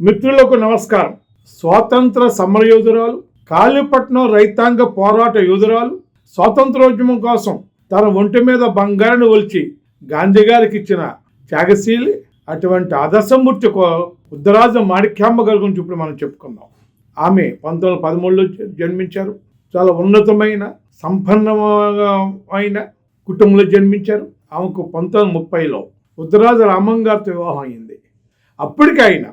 మిత్రులకు నమస్కారం. స్వాతంత్ర సమరయోధురాలు కాళీపట్నం రైతాంగ పోరాట యోధురాలు స్వాతంత్రోద్యమం కోసం తన ఒంటి మీద బంగారును ఒలిచి గాంధీ గారికి ఇచ్చిన త్యాగశీలి అటువంటి ఆదర్శమూర్తి ఉద్దరాజు మాణిక్యాంబ గారి గురించి ఇప్పుడు మనం చెప్పుకుందాం. ఆమె పంతొమ్మిది వందల పదమూడులో జన్మించారు. చాలా ఉన్నతమైన సంపన్నమైన కుటుంబంలో జన్మించారు. ఆమెకు పంతొమ్మిది ముప్పైలో ఉద్దరాజు రామం గారితో వివాహం అయింది. అప్పటికి ఆయన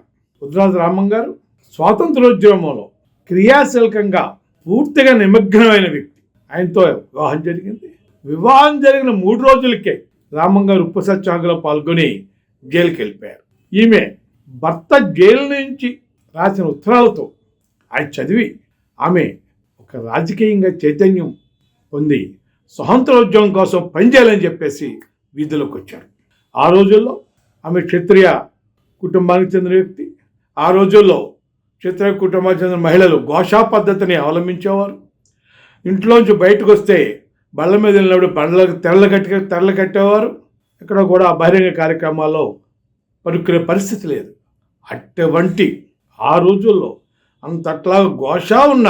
ఉద్దరాజు రామన్ గారు స్వాతంత్రోద్యమంలో క్రియాశీలకంగా పూర్తిగా నిమగ్నమైన వ్యక్తి. ఆయనతో వివాహం జరిగింది. వివాహం జరిగిన మూడు రోజులకే రామన్ గారు ఉప్పు పాల్గొని జైలుకి వెళ్ళిపోయారు ఈమె భర్త జైలు నుంచి రాసిన ఉత్తరాలతో ఆయన చదివి ఆమె ఒక రాజకీయంగా చైతన్యం పొంది స్వాతంత్రోద్యమం కోసం పనిచేయాలని చెప్పేసి వీధిలోకి వచ్చారు. ఆ రోజుల్లో ఆమె క్షత్రియ కుటుంబానికి చెందిన వ్యక్తి ఆ రోజుల్లో క్షత్రియ కుటుంబానికి చెందిన మహిళలు ఘోషా పద్ధతిని అవలంబించేవారు. ఇంట్లోంచి బయటకు వస్తే బళ్ళ మీద వెళ్ళినప్పుడు బండ్లకు తెరలు కట్టి తెరలు కట్టేవారు. ఇక్కడ కూడా బహిరంగ కార్యక్రమాల్లో పడుకునే పరిస్థితి లేదు. అటువంటి ఆ రోజుల్లో అంతట్లా ఘోష ఉన్న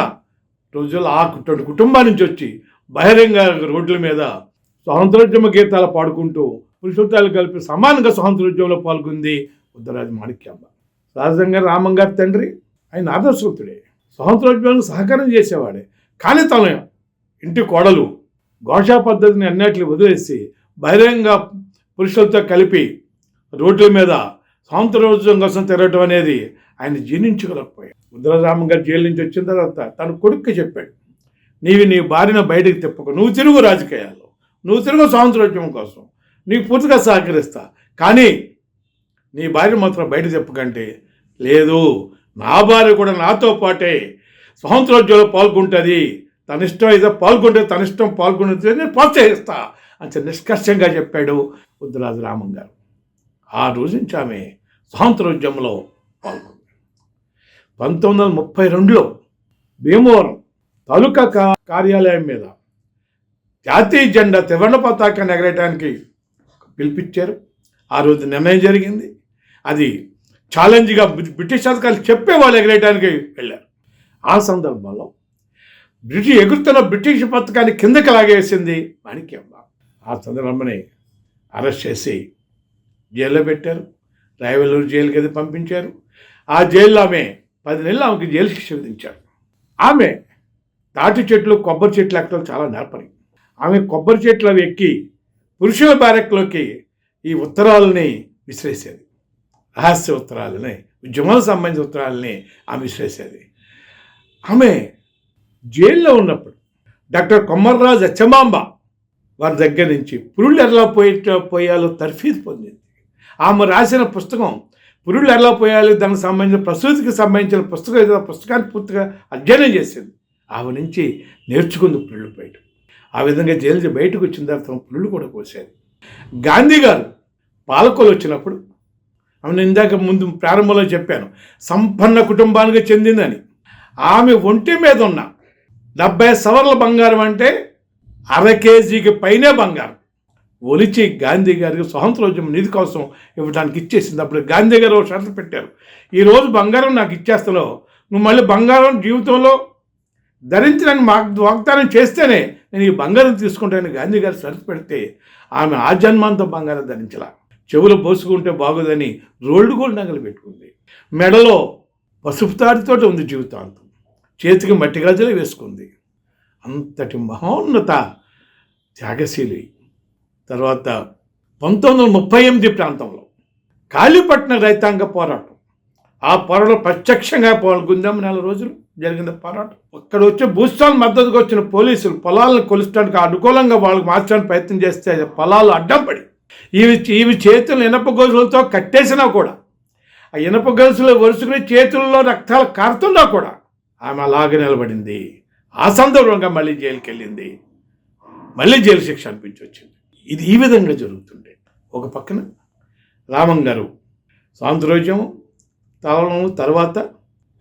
రోజుల్లో ఆ కుటుంబ కుటుంబం నుంచి వచ్చి బహిరంగ రోడ్ల మీద స్వాతంత్రోద్యమ గీతాలు పాడుకుంటూ పురుషోత్తాలు కలిపి సమానంగా స్వాతంత్రోద్యమంలో పాల్గొంది ఉత్తరాజు మాణిక్యామ్మ సహజంగా రామంగారి తండ్రి ఆయన ఆదర్శవంతుడే. స్వాతంత్రోద్యమానికి సహకారం చేసేవాడే. కానీ తన ఇంటి కోడలు ఘోషా పద్ధతిని అన్నిటిని వదిలేసి బహిరంగ పురుషులతో కలిపి రోడ్ల మీద స్వాతంత్రోద్యమం కోసం తిరగటం అనేది ఆయన జీర్ణించుకోలేకపోయాడు. ఉత్తరరామం గారు జైలు నుంచి వచ్చిన తర్వాత తన కొడుక్కి చెప్పాడు నీవి నీ భార్యను బయటకు తిప్పకు. నువ్వు తిరుగు రాజకీయాల్లో. నువ్వు తిరుగు స్వాతంత్రోద్యమం కోసం. నీకు పూర్తిగా సహకరిస్తా. కానీ నీ భార్య మాత్రం బయట చెప్పకంటే లేదు. నా భార్య కూడా నాతో పాటే స్వాతంత్రోద్యమంలో పాల్గొంటుంది. తన ఇష్టం అయితే పాల్గొంటే తన ఇష్టం పాల్గొంటే నేను ప్రోత్సహిస్తా అని నిష్కర్షంగా చెప్పాడు ఉద్దరాజు రామం గారు. ఆ రోజు నుంచి ఆమె స్వాతంత్రోద్యమంలో పాల్గొంది. పంతొమ్మిది వందల ముప్పై రెండులో భీమవరం తాలూకా కార్యాలయం మీద జాతీయ జెండా త్రివర్ణ పతాకాన్ని ఎగరేయడానికి పిలిపించారు. ఆ రోజు నిర్ణయం జరిగింది. అది ఛాలెంజ్గా బ్రిటిష్ అధికారులు చెప్పే వాళ్ళు ఎగరేయడానికి వెళ్ళారు. ఆ సందర్భంలో బ్రిటిష్ ఎగురుతున్న బ్రిటిష్ పథకాన్ని కిందకి లాగేసింది మాణిక్యమ్మ ఆ సందర్భంలోనే అరెస్ట్ చేసి జైల్లో పెట్టారు. రాయవల్లూరు జైలుకి అది పంపించారు. ఆ జైల్లో ఆమె పది నెలలు ఆమెకి జైలు శిక్ష విధించారు. ఆమె తాటి చెట్లు కొబ్బరి చెట్లు ఎక్కడం చాలా నేర్పరి ఆమె కొబ్బరి చెట్లు అవి ఎక్కి పురుషుల బ్యారెక్లోకి ఈ ఉత్తరాలని విసిరేసేది. రహస్య ఉత్తరాలని ఉద్యమాలకు సంబంధించిన ఉత్తరాలని ఆమె చేసేది ఆమె జైల్లో ఉన్నప్పుడు డాక్టర్ కొమ్మర్రాజు అచ్చమాంబ వారి దగ్గర నుంచి పురుళ్ళు ఎలా పోయి పోయాలో తర్ఫీదు పొందింది. ఆమె రాసిన పుస్తకం పురుళ్ళు ఎలా పోయాలి దానికి సంబంధించిన ప్రసూతికి సంబంధించిన పుస్తకం ఏదో పుస్తకాన్ని పూర్తిగా అధ్యయనం చేసింది. ఆమె నుంచి నేర్చుకుంది పురుళ్ళు పోయటం ఆ విధంగా జైలు బయటకు వచ్చిన తర్వాత పురుళ్ళు కూడా కోసేది. గాంధీ గారు పాలకులు వచ్చినప్పుడు ఆమె ఇందాక ముందు ప్రారంభంలో చెప్పాను. సంపన్న కుటుంబానికి చెందిందని. ఆమె ఒంటి మీద ఉన్న డెబ్బై సవర్ల బంగారం అంటే అర కేజీకి పైనే బంగారం. ఒలిచి గాంధీ గారికి స్వాతంత్రోద్యమం నిధి కోసం ఇవ్వడానికి ఇచ్చేసింది. అప్పుడు గాంధీ గారు షరతు పెట్టారు. ఈరోజు బంగారం నాకు ఇచ్చేస్తలో నువ్వు మళ్ళీ బంగారం జీవితంలో ధరించడానికి మా వాగ్దానం చేస్తేనే నేను ఈ బంగారం తీసుకుంటానని గాంధీ గారు షరతు పెడితే ఆమె ఆ జన్మాంతం బంగారం ధరించలా. చెవులు పోసుకుంటే బాగోదని రోల్డ్ గోల్డ్ నగలు పెట్టుకుంది. మెడలో పసుపు తాడితో ఉంది జీవితాంతం. చేతికి మట్టి గాజులు వేసుకుంది. అంతటి మహోన్నత త్యాగశీలి. తర్వాత పంతొమ్మిది వందల ముప్పై ఎనిమిది ప్రాంతంలో కాళీపట్నం రైతాంగ పోరాటం. ఆ పోరాటం ప్రత్యక్షంగా పాల్గొందాం నెల రోజులు జరిగిన పోరాటం. అక్కడ వచ్చే భూస్వామి మద్దతుకు వచ్చిన పోలీసులు పొలాలను కొలుస్తానికి అనుకూలంగా వాళ్ళకి మార్చడానికి ప్రయత్నం చేస్తే పొలాలు అడ్డం పడి ఇవి ఇవి చేతులు ఇనప గొలుసులతో కట్టేసినా కూడా ఆ ఇనప గొలుసులు వరుసుకుని చేతుల్లో రక్తాలు కారుతున్నా కూడా ఆమె అలాగే నిలబడింది. ఆ సందర్భంగా మళ్ళీ జైలుకి వెళ్ళింది మళ్ళీ జైలు శిక్ష అనిపించి వచ్చింది ఇది ఈ విధంగా జరుగుతుండే. ఒక పక్కన రామం గారు స్వాతంత్రోద్యమం తరం తర్వాత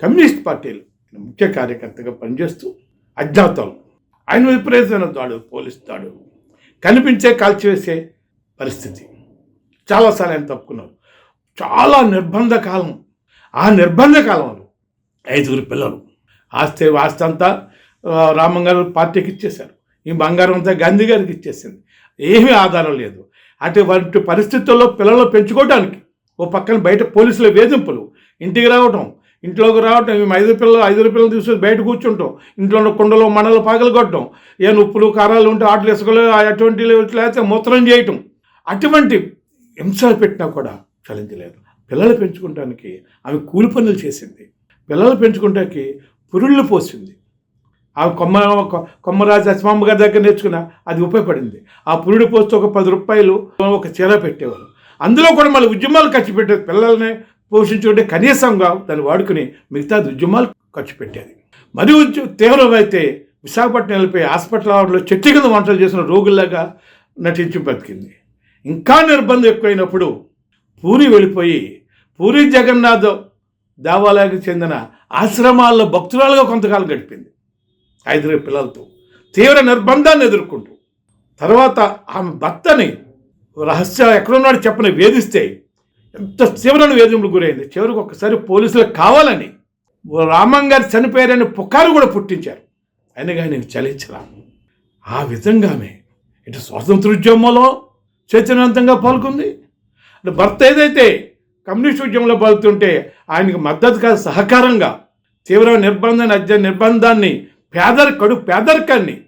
కమ్యూనిస్ట్ పార్టీలు ముఖ్య కార్యకర్తగా పనిచేస్తూ అజ్ఞాతం ఆయన విపరీతమైన దాడు పోలీస్ దాడు కనిపించే కాల్చివేసే పరిస్థితి. చాలాసార్లు ఆయన తప్పుకున్నారు. చాలా నిర్బంధ కాలం. ఆ నిర్బంధ కాలంలో ఐదుగురు పిల్లలు. ఆస్తి ఆస్తి అంతా రామంగారు పార్టీకి ఇచ్చేశారు. ఈ బంగారం అంతా గాంధీ గారికి ఇచ్చేసింది. ఏమీ ఆధారం లేదు. అటువంటి పరిస్థితుల్లో పిల్లలు పెంచుకోవడానికి ఓ పక్కన బయట పోలీసుల వేధింపులు ఇంటికి రావటం ఇంట్లోకి రావటం మేము ఐదు పిల్లలు ఐదుగురు పిల్లలు తీసుకొని బయట కూర్చుంటాం. ఇంట్లో ఉన్న కుండలో మనలు పాగలు కొట్టడం ఏ నొప్పులు కారాలు ఉంటే ఆటలు ఇసుకలు అటువంటి లేకపోతే మూత్రం చేయటం. అటువంటి హింసలు పెట్టినా కూడా చలించలేదు పిల్లలు పెంచుకోవడానికి ఆమె కూలి పనులు చేసింది. పిల్లలు పెంచుకుంటానికి పురుళ్ళు పోసింది. ఆ కొమ్మ కొమ్మరాజు అస్మామ్మ గారి దగ్గర నేర్చుకున్న అది ఉపయోగపడింది. ఆ పురుడు పోస్తే ఒక పది రూపాయలు ఒక చీర పెట్టేవారు. అందులో కూడా మళ్ళీ ఉద్యమాలు ఖర్చు పెట్టేది పిల్లల్ని పోషించుకుంటే కనీసంగా దాన్ని వాడుకుని మిగతా ఉద్యమాలు ఖర్చు పెట్టేది. మరి తీవ్రమైతే విశాఖపట్నం వెళ్ళిపోయి ఆవిడలో చెట్టు కింద వంటలు చేసిన రోగుల్లాగా నటించి బతికింది. ఇంకా నిర్బంధం ఎక్కువైనప్పుడు పూరి వెళ్ళిపోయి పూరి జగన్నాథ్ దేవాలయానికి చెందిన ఆశ్రమాల్లో భక్తురాలుగా కొంతకాలం గడిపింది. ఐదుగురు పిల్లలతో తీవ్ర నిర్బంధాన్ని ఎదుర్కొంటూ. తర్వాత ఆమె భర్తని రహస్య ఎక్కడున్నాడు చెప్పని వేధిస్తే ఎంత తీవ్రమైన వేధింపులు గురైంది. చివరికి ఒకసారి పోలీసులకు కావాలని రామం గారు చనిపోయారని పుకారు కూడా పుట్టించారు. అయినా కానీ నేను చలించరా ఆ విధంగా ఆమె ఇటు స్వాతంత్రోద్యమంలో చైతన్యవంతంగా పాల్గొంది. భర్త ఏదైతే కమ్యూనిస్ట్ ఉద్యమంలో పాల్గొంటే ఆయనకు మద్దతుగా సహకారంగా తీవ్ర నిర్బంధాన్ని నిర్బంధాన్ని పేదరి కడు పేదరికాన్ని.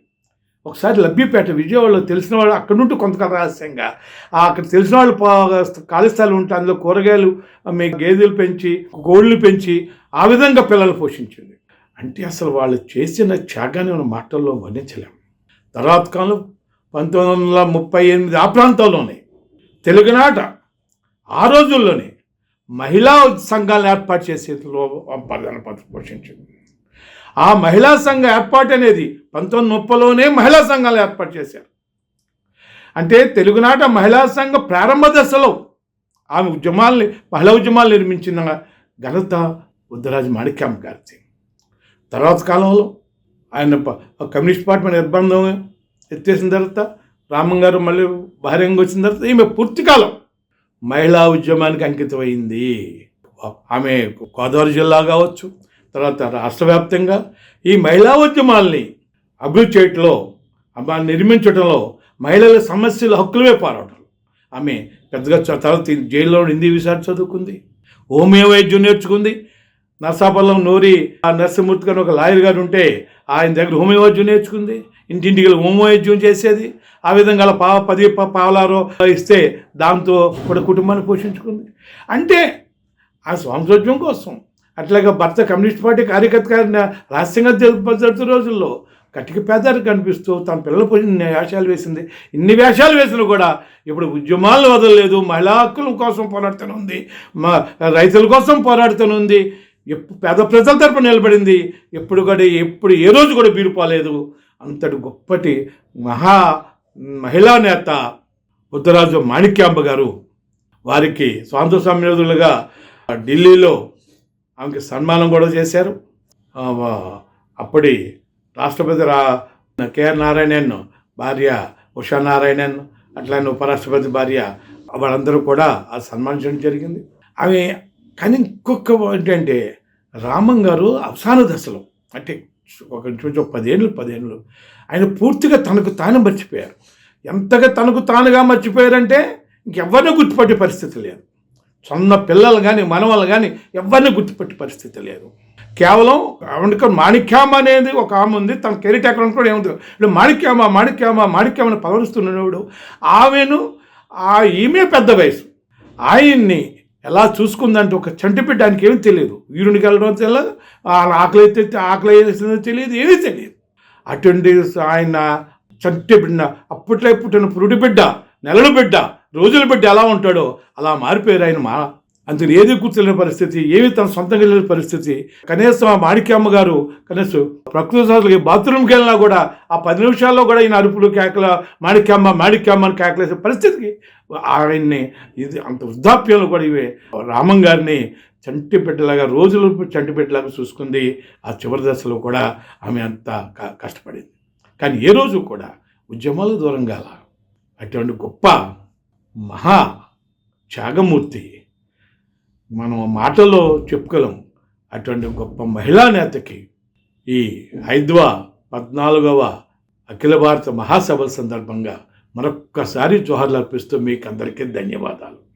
ఒకసారి లభ్యపేట విజయవాడలో తెలిసిన వాళ్ళు అక్కడ నుండి కొంతకాలం రహస్యంగా అక్కడ తెలిసిన వాళ్ళు పా- ఖాళీ స్థలం ఉంటే అందులో కూరగాయలు మీ గేదెలు పెంచి కోళ్ళు పెంచి ఆ విధంగా పిల్లలు పోషించింది. అంటే అసలు వాళ్ళు చేసిన త్యాగాన్ని మన మాటల్లో వర్ణించలేము తర్వాత కాలం పంతొమ్మిది వందల ముప్పై ఎనిమిది ఆ ప్రాంతంలోనే తెలుగునాట ఆ రోజుల్లోనే మహిళా సంఘాలను ఏర్పాటు చేసేలో ప్రధాన పాత్ర పోషించింది. ఆ మహిళా సంఘ ఏర్పాటు అనేది పంతొమ్మిది ముప్పైలోనే మహిళా సంఘాలు ఏర్పాటు చేశారు. అంటే తెలుగునాట మహిళా సంఘ ప్రారంభ దశలో ఆమె ఉద్యమాల్ని మహిళా ఉద్యమాలు నిర్మించిన ఘనత బుద్ధరాజు మాణిక్యమ్మ గారిది. తర్వాత కాలంలో ఆయన ప- కమ్యూనిస్ట్ పార్టీ నిర్బంధం ఎత్తేసిన తర్వాత రామంగారు మళ్ళీ బహిరంగ వచ్చిన తర్వాత ఈమె పూర్తి కాలం మహిళా ఉద్యమానికి అంకితమైంది. ఆమె గోదావరి జిల్లా కావచ్చు తర్వాత రాష్ట్ర వ్యాప్తంగా ఈ మహిళా ఉద్యమాల్ని అభివృద్ధి చేయటంలో నిర్మించడంలో మహిళల సమస్యల హక్కులవే పోరాటం. ఆమె పెద్దగా తర్వాత జైల్లో హిందీ విషయాలు చదువుకుంది హోమియో వైద్యం నేర్చుకుంది. నర్సాపల్లం నూరి ఆ నరసింహమూర్తి గారు ఒక లాయర్ గారు ఉంటే ఆయన దగ్గర హోమియో వైద్యం నేర్చుకుంది. ఇంటింటికి వెళ్ళి చేసేది. ఆ విధంగా అలా పా పది ప- పావలారో ఇస్తే దాంతో కూడా కుటుంబాన్ని పోషించుకుంది. అంటే ఆ స్వాతంత్రోద్యమం కోసం అట్లాగే భర్త కమ్యూనిస్ట్ పార్టీ కార్యకర్త రహస్యంగా జరుపు- రోజుల్లో కట్టికి పేదరికి కనిపిస్తూ తన పిల్లలు పోయి వేషాలు వేసింది. ఇన్ని వేషాలు వేసినా కూడా ఇప్పుడు ఉద్యమాలను వదలలేదు. మహిళా హక్కుల కోసం పోరాడుతూనే ఉంది మా రైతుల కోసం పోరాడుతూనే ఉంది పేద ప్రజల తరపున నిలబడింది. ఎప్పుడు కూడా ఎప్పుడు ఏ రోజు కూడా బీరుపోలేదు. అంతటి గొప్పటి మహా మహిళా నేత బుద్ధరాజు మాణిక్యాంబ గారు వారికి స్వాతంత్ర సంయోధులుగా ఢిల్లీలో ఆమెకి సన్మానం కూడా చేశారు. అప్పటి రాష్ట్రపతి రా కేఆర్ నారాయణన్ భార్య ఉషా నారాయణన్ అట్లానే ఉపరాష్ట్రపతి భార్య వాళ్ళందరూ కూడా ఆ సన్మానించడం జరిగింది. ఆమె కానీ ఇంకొక ఏంటంటే రామం గారు అవసాన దశలో అంటే ఒక కొంచెం పదేళ్ళు పదేళ్ళు. ఆయన పూర్తిగా తనకు తాను మర్చిపోయారు. ఎంతగా తనకు తానుగా మర్చిపోయారంటే ఇంకెవరిని గుర్తుపట్టే పరిస్థితి లేదు. సొన్న పిల్లలు కానీ మనవాళ్ళు కానీ ఎవరిని గుర్తుపట్టే పరిస్థితి లేదు. కేవలం ఆవిడకి మాణిక్యామ అనేది ఒక ఆమె ఉంది. తన కెరీర్ టెక్నం కూడా ఏముంది? ఇప్పుడు మాణిక్యామ మాణిక్యామ మాణిక్యామని పలవరుస్తున్నాడు. ఆమెను ఆ ఈమె పెద్ద వయసు. ఆయన్ని ఎలా చూసుకుందంటే ఒక చంటి ఆయనకి ఏమీ తెలియదు. వీరునికి వెళ్ళడం తెలియదు వాళ్ళ ఆకలి అయితే ఆకలి వేసిందో తెలియదు ఏమీ తెలియదు. అటువంటి ఆయన చంటి బిడ్డ అప్పట్లో పుట్టిన పురుడి బిడ్డ నెలల బిడ్డ రోజుల బిడ్డ ఎలా ఉంటాడో అలా మారిపోయారు ఆయన మా అంతకు ఏది కూర్చోలేని పరిస్థితి ఏమి తన సొంతంగా లేని పరిస్థితి. కనీసం ఆ మాణిక్యమ్మ గారు కనీసం ప్రకృతి శాస్త్రకి బాత్రూమ్కి వెళ్ళినా కూడా ఆ పది నిమిషాల్లో కూడా ఈయన అరుపులు కేకల మాణిక్యమ్మ మాణిక్యమ్మ అని కేకలేసే పరిస్థితికి ఆయన్ని ఇది అంత వృద్ధాప్యంలో కూడా ఇవే. రామం గారిని చంటి బిడ్డలాగా రోజులు చంటి బిడ్డలాగా చూసుకుంది ఆ చివరి దశలో కూడా ఆమె అంత క- కష్టపడింది. కానీ ఏ రోజు కూడా ఉద్యమాలు దూరం కాల. అటువంటి గొప్ప మహా త్యాగమూర్తి మనం మాటలో చెప్పుకోలేం. అటువంటి గొప్ప మహిళా నేతకి ఈ ఐదవ పద్నాలుగవ అఖిల భారత మహాసభల సందర్భంగా మరొక్కసారి జోహర్లు అర్పిస్తూ మీకు అందరికీ ధన్యవాదాలు.